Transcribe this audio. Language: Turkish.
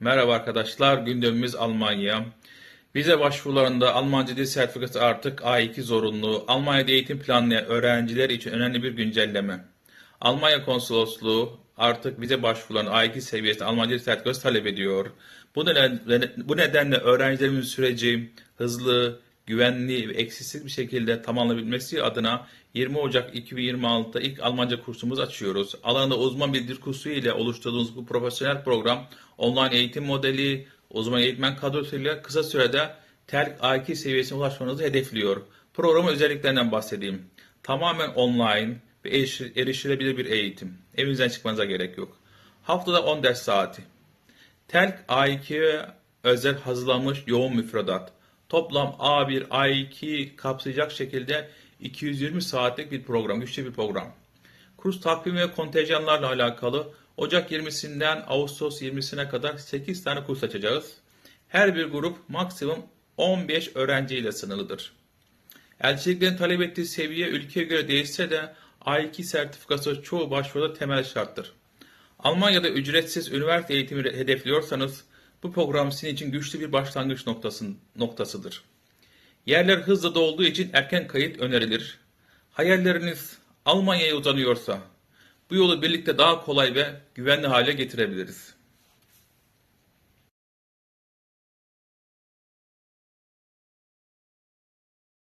Merhaba arkadaşlar, gündemimiz Almanya. Vize başvurularında Almanca dil sertifikası artık A2 zorunlu. Almanya'da eğitim planlayan öğrenciler için önemli bir güncelleme. Almanya Konsolosluğu artık vize başvurularının A2 seviyesinde Almanca dil sertifikası talep ediyor. Bu nedenle, bu nedenle öğrencilerimizin süreci hızlı, güvenli ve eksiksiz bir şekilde tamamlanabilmesi adına 20 Ocak 2026'da ilk Almanca kursumuzu açıyoruz. Alanında uzman bir dil kursu ile oluşturduğumuz bu profesyonel program online eğitim modeli, uzman eğitmen kadrosuyla kısa sürede TELK A2 seviyesine ulaşmanızı hedefliyor. Programın özelliklerinden bahsedeyim. Tamamen online ve erişi- erişilebilir bir eğitim. Evinizden çıkmanıza gerek yok. Haftada 10 ders saati. TELK A2'ye özel hazırlanmış yoğun müfredat. Toplam A1, A2 kapsayacak şekilde 220 saatlik bir program, güçlü bir program. Kurs takvimi ve kontenjanlarla alakalı Ocak 20'sinden Ağustos 20'sine kadar 8 tane kurs açacağız. Her bir grup maksimum 15 öğrenci ile sınırlıdır. Elçiliklerin talep ettiği seviye ülkeye göre değişse de A2 sertifikası çoğu başvuruda temel şarttır. Almanya'da ücretsiz üniversite eğitimi hedefliyorsanız bu program sizin için güçlü bir başlangıç noktası, noktasıdır. Yerler hızlı dolduğu için erken kayıt önerilir. Hayalleriniz Almanya'ya uzanıyorsa bu yolu birlikte daha kolay ve güvenli hale getirebiliriz.